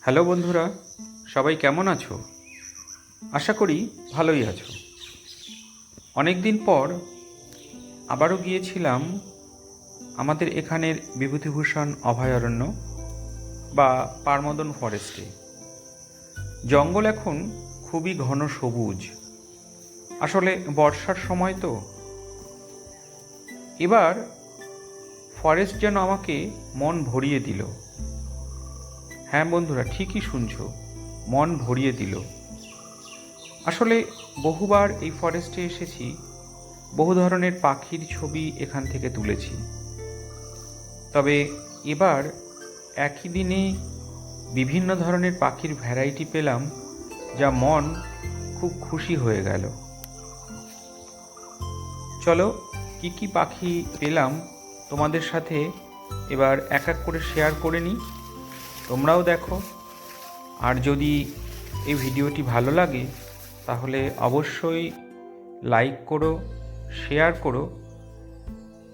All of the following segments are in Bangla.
হ্যালো বন্ধুরা, সবাই কেমন আছো? আশা করি ভালোই আছো। অনেক দিন পর আবারও গিয়েছিলাম আমাদের এখানের বিভূতিভূষণ অভয়ারণ্য বা পারমদন ফরেস্টে। জঙ্গল এখন খুবই ঘন সবুজ। আসলে বর্ষার সময় তো। এবার ফরেস্ট যেন আমাকে মন ভরিয়ে দিল। হ্যাঁ বন্ধুরা, ঠিকই শুনছো। মন ভরিয়ে দিল। আসলে বহুবার এই ফরেস্টে এসেছি, বহু ধরনের পাখির ছবি এখান থেকে তুলেছি। তবে এবার একই দিনে বিভিন্ন ধরনের পাখির ভ্যারাইটি পেলাম, যা মন খুব খুশি হয়ে গেল। চলো, কি কি পাখি পেলাম তোমাদের সাথে এবার এক এক করে শেয়ার করে নিই। তোমরাও দেখো। আর যদি এই ভিডিওটি ভালো লাগে, তাহলে অবশ্যই লাইক করো শেয়ার করো।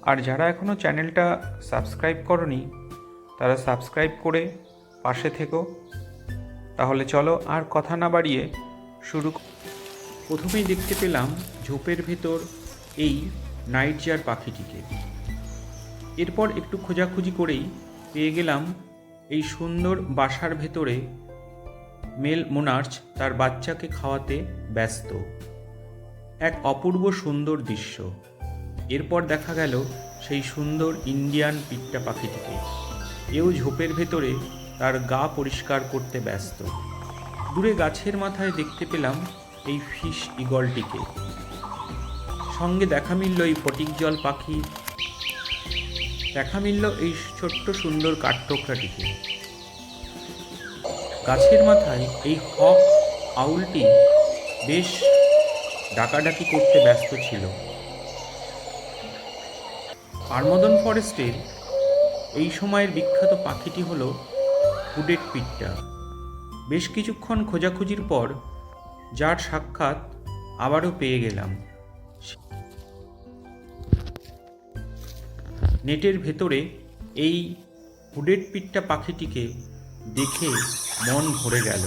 আর যারা এখনও চ্যানেলটা সাবস্ক্রাইব করনি, তারা সাবস্ক্রাইব করে পাশে থেকো। তাহলে চলো আর কথা না বাড়িয়ে শুরু প্রথমেই দেখতে পেলাম ঝোপের ভেতর এই নাইট জার পাখিটিকে। এরপর একটু খোঁজাখুঁজি করেই পেয়ে গেলাম এই সুন্দর বাসার ভেতরে মেল মোনার্চ তার বাচ্চাকে খাওয়াতে ব্যস্ত। এক অপূর্ব সুন্দর দৃশ্য। এরপর দেখা গেল সেই সুন্দর ইন্ডিয়ান পিট্টা পাখিটিকে। এও ঝোপের ভেতরে তার গা পরিষ্কার করতে ব্যস্ত। দূরে গাছের মাথায় দেখতে পেলাম এই ফিশ ইগলটিকে। সঙ্গে দেখা মিলল এই ফটিক জল পাখি দেখা মিলল এই ছোট্ট সুন্দর কাঠঠোকরাটিকে। গাছের মাথায় এই হক আউলটি বেশ ডাকাডাকি করতে ব্যস্ত ছিল। পারমদন ফরেস্টের এই সময়ের বিখ্যাত পাখিটি হল হুডেড পিট্টা। বেশ কিছুক্ষণ খোঁজাখুঁজির পর যার সাক্ষাৎ আবারও পেয়ে গেলাম। নেটের ভেতরে এই হুডেড পিট্টা পাখিটিকে দেখে মন ভরে গেল।